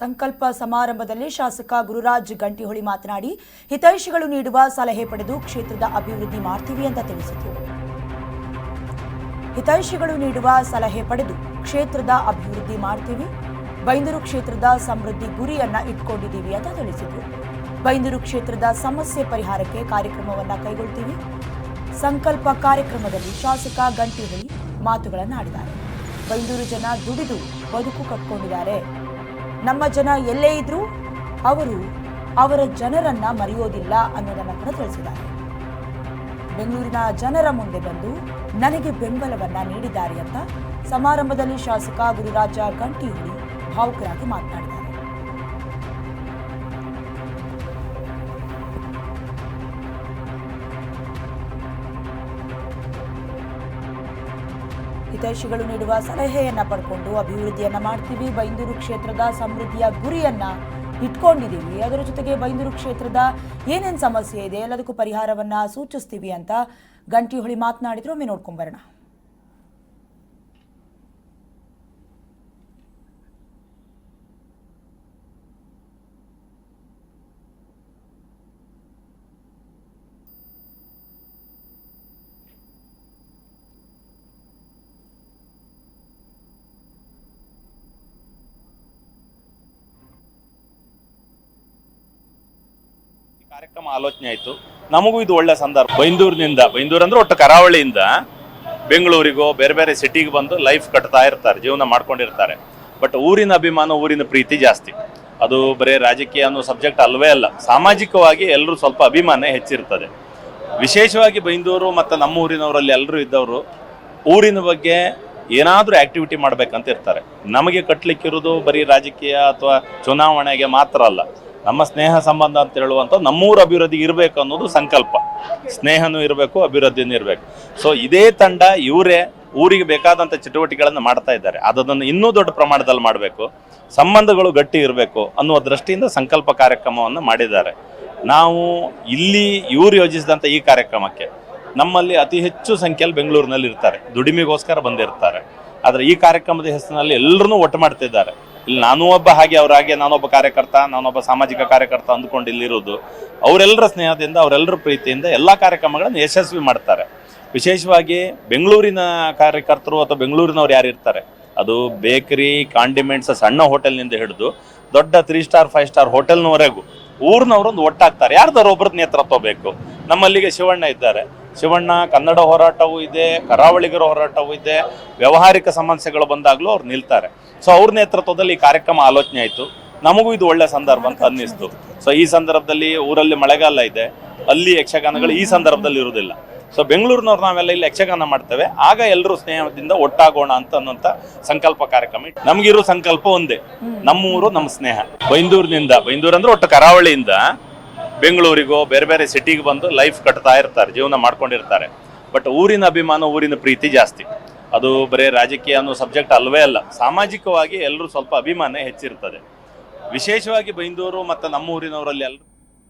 ಸಂಕಲ್ಪ ಸಮಾರಂಭದಲ್ಲಿ ಶಾಸಕ ಗುರುರಾಜ್ ಗಂಟಿಹೊಳಿ ಮಾತನಾಡಿ, ಹಿತೈಷಿಗಳು ನೀಡುವ ಸಲಹೆ ಪಡೆದು ಕ್ಷೇತ್ರದ ಅಭಿವೃದ್ಧಿ ಮಾಡ್ತೀವಿ ಅಂತ ತಿಳಿಸಿದರು. ಹಿತೈಷಿಗಳು ನೀಡುವ ಸಲಹೆ ಪಡೆದು ಕ್ಷೇತ್ರದ ಅಭಿವೃದ್ಧಿ ಮಾಡ್ತೀವಿ, ಬೈಂದೂರು ಕ್ಷೇತ್ರದ ಸಮೃದ್ಧಿ ಗುರಿಯನ್ನ ಇಟ್ಕೊಂಡಿದ್ದೀವಿ ಅಂತ ತಿಳಿಸಿದರು. ಬೈಂದೂರು ಕ್ಷೇತ್ರದ ಸಮಸ್ಯೆ ಪರಿಹಾರಕ್ಕೆ ಕಾರ್ಯಕ್ರಮವನ್ನ ಕೈಗೊಳ್ತೀವಿ. ಸಂಕಲ್ಪ ಕಾರ್ಯಕ್ರಮದಲ್ಲಿ ಶಾಸಕ ಗಂಟಿಹೊಳಿ ಮಾತುಗಳನ್ನು ಆಡಿದ್ದಾರೆ ಬೈಂದೂರು ಜನ ದುಡಿದು ಬದುಕು ಕಟ್ಕೊಂಡಿದ್ದಾರೆ. ನಮ್ಮ ಜನ ಎಲ್ಲೇ ಇದ್ರೂ ಅವರು ಅವರ ಜನರನ್ನ ಮರೆಯೋದಿಲ್ಲ ಅನ್ನೋದನ್ನ ಕೂಡ ತಿಳಿಸಿದ್ದಾರೆ. ಬೆಂಗಳೂರಿನ ಜನರ ಮುಂದೆ ಬಂದು ನನಗೆ ಬೆಂಬಲವನ್ನ ನೀಡಿದ್ದಾರೆ ಅಂತ ಸಮಾರಂಭದಲ್ಲಿ ಶಾಸಕ ಗುರುರಾಜ ಗಂಟಿಯಲ್ಲಿ ಭಾವುಕರಾಗಿ ಮಾತನಾಡಿದ್ದಾರೆ. ಹಿತೈಷಿಗಳು ನೀಡುವ ಸಲಹೆಯನ್ನ ಪಡ್ಕೊಂಡು ಅಭಿವೃದ್ಧಿಯನ್ನ ಮಾಡ್ತೀವಿ. ಬೈಂದೂರು ಕ್ಷೇತ್ರದ ಸಮೃದ್ಧಿಯ ಗುರಿಯನ್ನ ಇಟ್ಕೊಂಡಿದ್ದೀವಿ ಅದರ ಜೊತೆಗೆ ಬೈಂದೂರು ಕ್ಷೇತ್ರದ ಏನೇನು ಸಮಸ್ಯೆ ಇದೆ, ಎಲ್ಲದಕ್ಕೂ ಪರಿಹಾರವನ್ನ ಸೂಚಿಸ್ತೀವಿ ಅಂತ ಗಂಟಿಹೊಳಿ ಮಾತನಾಡಿದ್ರು. ಒಮ್ಮೆ ನೋಡ್ಕೊಂಬರೋಣ ಕಾರ್ಯಕ್ರಮ ಆಲೋಚನೆ ಆಯಿತು. ನಮಗೂ ಇದು ಒಳ್ಳೆ ಸಂದರ್ಭ. ಬೈಂದೂರಿನಿಂದ ಬೈಂದೂರು ಅಂದ್ರೆ ಒಟ್ಟು ಕರಾವಳಿಯಿಂದ ಬೆಂಗಳೂರಿಗೋ, ಬೇರೆ ಬೇರೆ ಸಿಟಿಗೆ ಬಂದು ಲೈಫ್ ಕಟ್ತಾ ಇರ್ತಾರೆ, ಜೀವನ ಮಾಡ್ಕೊಂಡಿರ್ತಾರೆ. ಬಟ್ ಊರಿನ ಅಭಿಮಾನ, ಊರಿನ ಪ್ರೀತಿ ಜಾಸ್ತಿ. ಅದು ಬರೀ ರಾಜಕೀಯ ಅನ್ನೋ ಸಬ್ಜೆಕ್ಟ್ ಅಲ್ವೇ ಅಲ್ಲ. ಸಾಮಾಜಿಕವಾಗಿ ಎಲ್ಲರೂ ಸ್ವಲ್ಪ ಅಭಿಮಾನ ಹೆಚ್ಚಿರ್ತದೆ. ವಿಶೇಷವಾಗಿ ಬೈಂದೂರು ಮತ್ತು ನಮ್ಮ ಊರಿನವರಲ್ಲಿ ಎಲ್ಲರೂ ಇದ್ದವರು, ಊರಿನ ಬಗ್ಗೆ ಏನಾದರೂ ಆಕ್ಟಿವಿಟಿ ಮಾಡಬೇಕಂತ ಇರ್ತಾರೆ. ನಮಗೆ ಕಟ್ಟಲಿಕ್ಕಿರೋದು ಬರೀ ರಾಜಕೀಯ ಅಥವಾ ಚುನಾವಣೆಗೆ ಮಾತ್ರ ಅಲ್ಲ. ನಮ್ಮ ಸ್ನೇಹ ಸಂಬಂಧ ಅಂತ ಹೇಳುವಂಥ ನಮ್ಮೂರ ಅಭಿವೃದ್ಧಿ ಇರಬೇಕು ಅನ್ನೋದು ಸಂಕಲ್ಪ. ಸ್ನೇಹನೂ ಇರಬೇಕು, ಅಭಿವೃದ್ಧಿನೂ ಇರಬೇಕು. ಸೊ ಇದೇ ತಂಡ ಇವರೇ ಊರಿಗೆ ಬೇಕಾದಂಥ ಚಟುವಟಿಕೆಗಳನ್ನು ಮಾಡ್ತಾ ಇದ್ದಾರೆ. ಅದನ್ನು ಇನ್ನೂ ದೊಡ್ಡ ಪ್ರಮಾಣದಲ್ಲಿ ಮಾಡಬೇಕು. ಸಂಬಂಧಗಳು ಗಟ್ಟಿ ಇರಬೇಕು ಅನ್ನುವ ದೃಷ್ಟಿಯಿಂದ ಸಂಕಲ್ಪ ಕಾರ್ಯಕ್ರಮವನ್ನು ಮಾಡಿದ್ದಾರೆ. ನಾವು ಇಲ್ಲಿ ಇವರು ಯೋಜಿಸಿದಂಥ ಈ ಕಾರ್ಯಕ್ರಮಕ್ಕೆ ನಮ್ಮಲ್ಲಿ ಅತಿ ಹೆಚ್ಚು ಸಂಖ್ಯೆಯಲ್ಲಿ ಬೆಂಗಳೂರಿನಲ್ಲಿ ಇರ್ತಾರೆ ದುಡಿಮೆಗೋಸ್ಕರ ಬಂದಿರ್ತಾರೆ. ಆದರೆ ಈ ಕಾರ್ಯಕ್ರಮದ ಹೆಸರಿನಲ್ಲಿ ಎಲ್ಲರನ್ನೂ ಒಟ್ಟು ಮಾಡ್ತಿದ್ದಾರೆ. ಇಲ್ಲಿ ನಾನು ಒಬ್ಬ ಹಾಗೆ, ಅವ್ರ ಹಾಗೆ, ನಾನೊಬ್ಬ ಕಾರ್ಯಕರ್ತ, ನಾನೊಬ್ಬ ಸಾಮಾಜಿಕ ಕಾರ್ಯಕರ್ತ ಅಂದ್ಕೊಂಡು ಇಲ್ಲಿರೋದು. ಅವರೆಲ್ಲರ ಸ್ನೇಹದಿಂದ, ಅವರೆಲ್ಲರ ಪ್ರೀತಿಯಿಂದ ಎಲ್ಲ ಕಾರ್ಯಕ್ರಮಗಳನ್ನು ಯಶಸ್ವಿ ಮಾಡ್ತಾರೆ. ವಿಶೇಷವಾಗಿ ಬೆಂಗಳೂರಿನ ಕಾರ್ಯಕರ್ತರು ಅಥವಾ ಬೆಂಗಳೂರಿನವ್ರು ಯಾರು ಇರ್ತಾರೆ? ಅದು ಬೇಕರಿ, ಕಾಂಡಿಮೆಂಟ್ಸ್, ಸಣ್ಣ ಹೋಟೆಲ್ನಿಂದ ಹಿಡಿದು ದೊಡ್ಡ ತ್ರೀ ಸ್ಟಾರ್ ಫೈವ್ ಸ್ಟಾರ್ ಹೋಟೆಲ್ನವರೆಗೂ ಊರಿನವರೊಂದು ಒಟ್ಟಾಗ್ತಾರೆ. ಯಾರ್ದಾರು ಒಬ್ಬರದ್ದು ನೇತೃತ್ವ ಬೇಕು. ನಮ್ಮಲ್ಲಿಗೆ ಶಿವಣ್ಣ ಇದ್ದಾರೆ. ಶಿವಣ್ಣ, ಕನ್ನಡ ಹೋರಾಟವೂ ಇದೆ, ಕರಾವಳಿಗರ ಹೋರಾಟವೂ ಇದೆ, ವ್ಯಾವಹಾರಿಕ ಸಮಸ್ಯೆಗಳು ಬಂದಾಗಲೂ ಅವ್ರು ನಿಲ್ತಾರೆ. ಸೊ ಅವ್ರ ನೇತೃತ್ವದಲ್ಲಿ ಈ ಕಾರ್ಯಕ್ರಮ ಆಲೋಚನೆ ಆಯಿತು. ನಮಗೂ ಇದು ಒಳ್ಳೆ ಸಂದರ್ಭ ಅಂತ ಅನ್ನಿಸ್ತು. ಸೊ ಈ ಸಂದರ್ಭದಲ್ಲಿ ಊರಲ್ಲಿ ಮಳೆಗಾಲ ಇದೆ. ಅಲ್ಲಿ ಯಕ್ಷಗಾನಗಳು ಈ ಸಂದರ್ಭದಲ್ಲಿ ಇರುವುದಿಲ್ಲ. ಸೊ ಬೆಂಗಳೂರಿನವ್ರು ನಾವೆಲ್ಲ ಇಲ್ಲಿ ಯಕ್ಷಗಾನ ಮಾಡ್ತೇವೆ. ಆಗ ಎಲ್ಲರೂ ಸ್ನೇಹದಿಂದ ಒಟ್ಟಾಗೋಣ ಅಂತ ಅನ್ನುವಂಥ ಸಂಕಲ್ಪ ಕಾರ್ಯಕ್ರಮ. ನಮಗಿರೋ ಸಂಕಲ್ಪ ಒಂದೇ. ನಮ್ಮೂರು, ನಮ್ಮ ಸ್ನೇಹ. ಬೈಂದೂರಿನಿಂದ. ಬೈಂದೂರು ಅಂದ್ರೆ ಒಟ್ಟು ಕರಾವಳಿಯಿಂದ. ಬೆಂಗಳೂರಿಗೋ, ಬೇರೆ ಬೇರೆ ಸಿಟಿಗೆ ಬಂದು ಲೈಫ್ ಕಟ್ತಾ ಇರ್ತಾರೆ, ಜೀವನ ಮಾಡ್ಕೊಂಡಿರ್ತಾರೆ. ಬಟ್ ಊರಿನ ಅಭಿಮಾನ, ಊರಿನ ಪ್ರೀತಿ ಜಾಸ್ತಿ. ಅದು ಬರೀ ರಾಜಕೀಯ ಅನ್ನೋ ಸಬ್ಜೆಕ್ಟ್ ಅಲ್ವೇ ಅಲ್ಲ. ಸಾಮಾಜಿಕವಾಗಿ ಎಲ್ಲರೂ ಸ್ವಲ್ಪ ಅಭಿಮಾನ ಹೆಚ್ಚಿರ್ತದೆ. ವಿಶೇಷವಾಗಿ ಬೈಂದೂರು ಮತ್ತು ನಮ್ಮ ಊರಿನವರಲ್ಲಿ ಎಲ್ಲರೂ